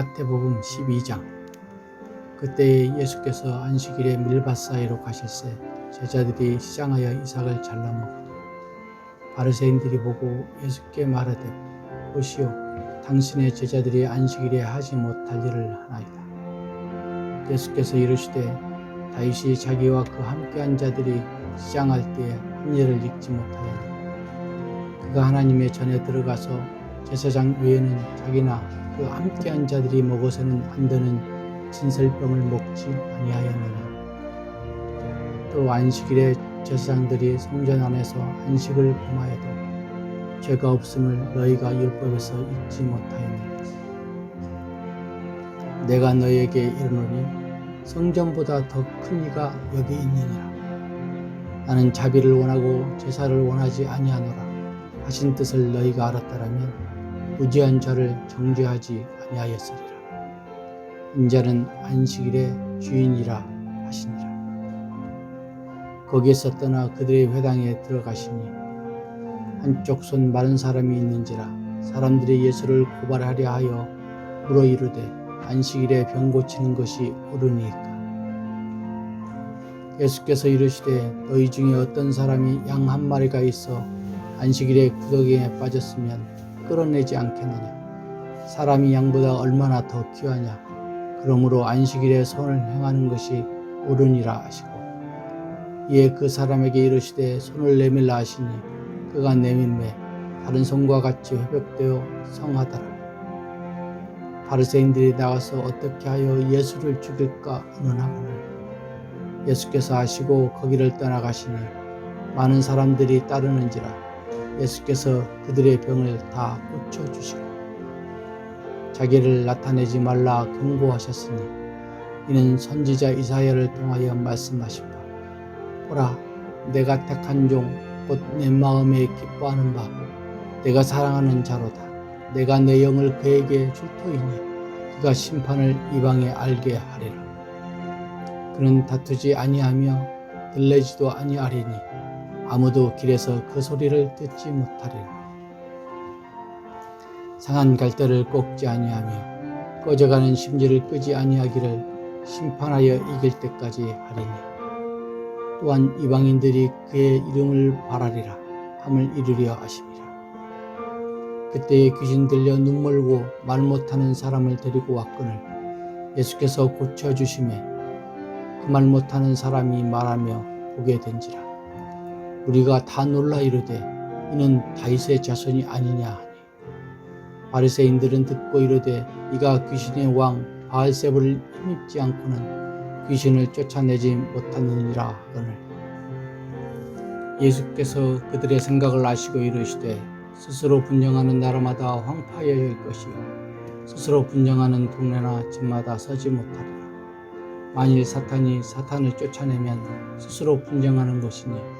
마태복음 12장. 그때 예수께서 안식일에 밀밭 사이로 가실새 제자들이 시장하여 이삭을 잘라 먹으니 바리새인들이 보고 예수께 말하되 보시오 당신의 제자들이 안식일에 하지 못할 일을 하나이다. 예수께서 이르시되 다윗이 자기와 그 함께한 자들이 시장할 때에 한 일을 읽지 못하였느냐 그가 하나님의 전에 들어가서 제사장 외에는 자기나 그 함께한 자들이 먹어서는 안 되는 진설병을 먹지 아니하였느냐. 또 안식일에 제사장들이 성전 안에서 안식을 범하여도 죄가 없음을 너희가 율법에서 잊지 못하였느냐 내가 너희에게 이르노니 성전보다 더 큰 이가 여기 있느니라. 나는 자비를 원하고 제사를 원하지 아니하노라. 하신 뜻을 너희가 알았다라면 무지한 저를 정죄하지 아니하였으리라. 인자는 안식일의 주인이라 하시니라. 거기에서 떠나 그들의 회당에 들어가시니 한쪽 손 마른 사람이 있는지라 사람들이 예수를 고발하려 하여 물어 이르되 안식일에 병 고치는 것이 옳으니까 예수께서 이르시되 너희 중에 어떤 사람이 양 한 마리가 있어 안식일에 구더기에 빠졌으면 끌어내지 않겠느냐? 사람이 양보다 얼마나 더 귀하냐? 그러므로 안식일에 손을 행하는 것이 옳으니라 하시고 이에 그 사람에게 이르시되 손을 내밀라 하시니 그가 내밀매 다른 손과 같이 회복되어 성하더라. 바리새인들이 나가서 어떻게 하여 예수를 죽일까 의논하거늘 예수께서 하시고 거기를 떠나가시니 많은 사람들이 따르는지라 예수께서 그들의 병을 다 고쳐주시고 자기를 나타내지 말라 경고하셨으니 이는 선지자 이사야를 통하여 말씀하신 바 보라 내가 택한 종 곧 내 마음에 기뻐하는 바 내가 사랑하는 자로다. 내가 내 영을 그에게 줄 터이니 그가 심판을 이방에 알게 하리라. 그는 다투지 아니하며 들레지도 아니하리니 아무도 길에서 그 소리를 듣지 못하리라. 상한 갈대를 꺾지 아니하며 꺼져가는 심지를 끄지 아니하기를 심판하여 이길 때까지 하리니 또한 이방인들이 그의 이름을 바라리라 함을 이루려 하심이라. 그때에 귀신 들려 눈멀고 말 못하는 사람을 데리고 왔거늘 예수께서 고쳐주심에 그 말 못하는 사람이 말하며 보게 된지라. 우리가 다 놀라 이르되 이는 다윗의 자손이 아니냐 하니. 바리새인들은 듣고 이르되 이가 귀신의 왕 바알세불을 힘입지 않고는 귀신을 쫓아내지 못하느니라 하거늘. 예수께서 그들의 생각을 아시고 이르시되 스스로 분쟁하는 나라마다 황파여질 것이요. 스스로 분쟁하는 동네나 집마다 서지 못하리라. 만일 사탄이 사탄을 쫓아내면 스스로 분쟁하는 것이니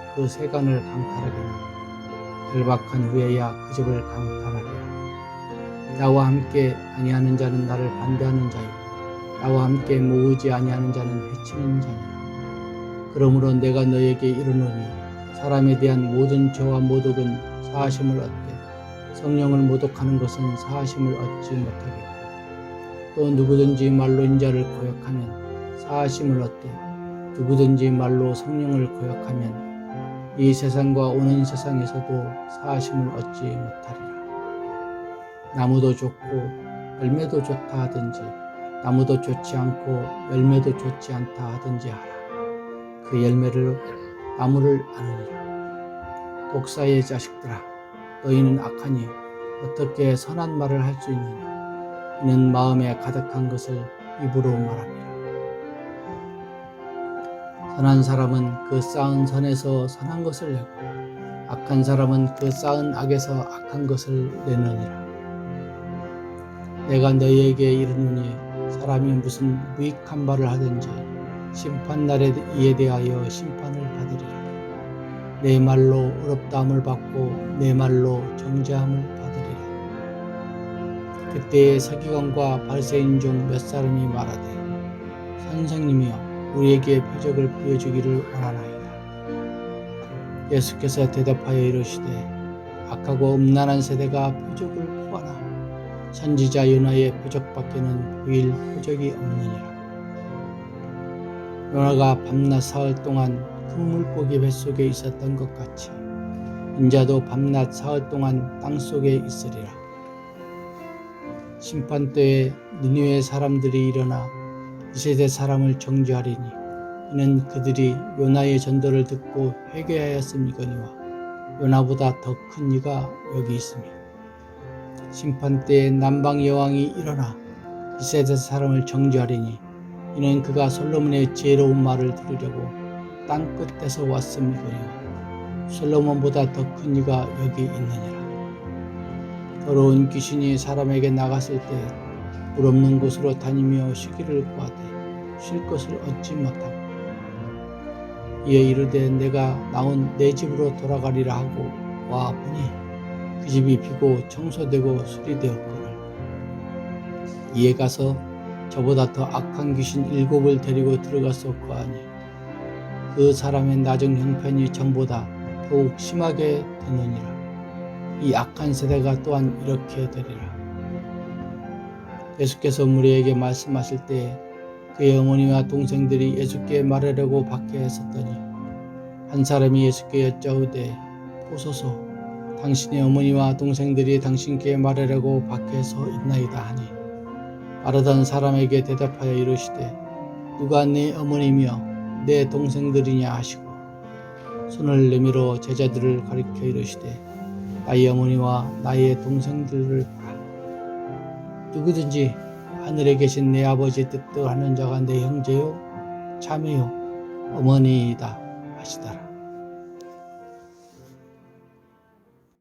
그 세간을 강탈하리냐 결박한 후에야 그 집을 강탈하리라. 나와 함께 아니하는 자는 나를 반대하는 자요. 나와 함께 모으지 아니하는 자는 해치는 자니라 그러므로 내가 너에게 이르노니 사람에 대한 모든 죄와 모독은 사하심을 얻되 성령을 모독하는 것은 사하심을 얻지 못하겠고 또 누구든지 말로 인자를 고역하면 사하심을 얻되 누구든지 말로 성령을 고역하면 이 세상과 오는 세상에서도 사하심을 얻지 못하리라. 나무도 좋고 열매도 좋다 하든지 나무도 좋지 않고 열매도 좋지 않다 하든지 하라. 그 열매를 나무를 아느니라. 독사의 자식들아 너희는 악하니 어떻게 선한 말을 할 수 있느냐. 이는 마음에 가득한 것을 입으로 말합니다. 선한 사람은 그 쌓은 선에서 선한 것을 내고 악한 사람은 그 쌓은 악에서 악한 것을 내느니라. 내가 너희에게 이르노니 사람이 무슨 무익한 말을 하든지 심판 날에 이에 대하여 심판을 받으리라. 내 말로 어렵다함을 받고 내 말로 정죄함을 받으리라. 그때에 서기관과 바리새인 중 몇 사람이 말하되 선생님이여 우리에게 표적을 보여주기를 원하나이다. 예수께서 대답하여 이르시되 악하고 음란한 세대가 표적을 구하나 선지자 요나의 표적밖에는 보일 표적이 없느니라. 요나가 밤낮 사흘 동안 큰 물고기 뱃속에 있었던 것 같이 인자도 밤낮 사흘 동안 땅속에 있으리라. 심판 때에 니느웨 사람들이 일어나 이 세대 사람을 정죄하리니 이는 그들이 요나의 전도를 듣고 회개하였음이거니와 요나보다 더 큰 이가 여기 있으며 심판 때에 남방 여왕이 일어나 이 세대 사람을 정죄하리니 이는 그가 솔로몬의 지혜로운 말을 들으려고 땅 끝에서 왔음이거니와 솔로몬보다 더 큰 이가 여기 있느니라. 더러운 귀신이 사람에게 나갔을 때 물 없는 곳으로 다니며 쉬기를 구하되 쉴 것을 얻지 못하고 이에 이르되 내가 나온 내 집으로 돌아가리라 하고 와 보니 그 집이 비고 청소되고 수리되었거늘. 이에 가서 저보다 더 악한 귀신 일곱을 데리고 들어가서 거하니 그 사람의 나중 형편이 전보다 더욱 심하게 되느니라. 이 악한 세대가 또한 이렇게 되리라 예수께서 우리에게 말씀하실 때에 그의 어머니와 동생들이 예수께 말하려고 밖에 섰더니 한 사람이 예수께 여짜오되 보소서 당신의 어머니와 동생들이 당신께 말하려고 밖에 서 있나이다 하니 말하던 사람에게 대답하여 이르시되 누가 내 어머니며 내 동생들이냐 하시고 손을 내밀어 제자들을 가리켜 이르시되 나의 어머니와 나의 동생들을 누구든지 하늘에 계신 내 아버지 뜻대로 하는 자가 내 형제요 자매요 어머니이다 하시더라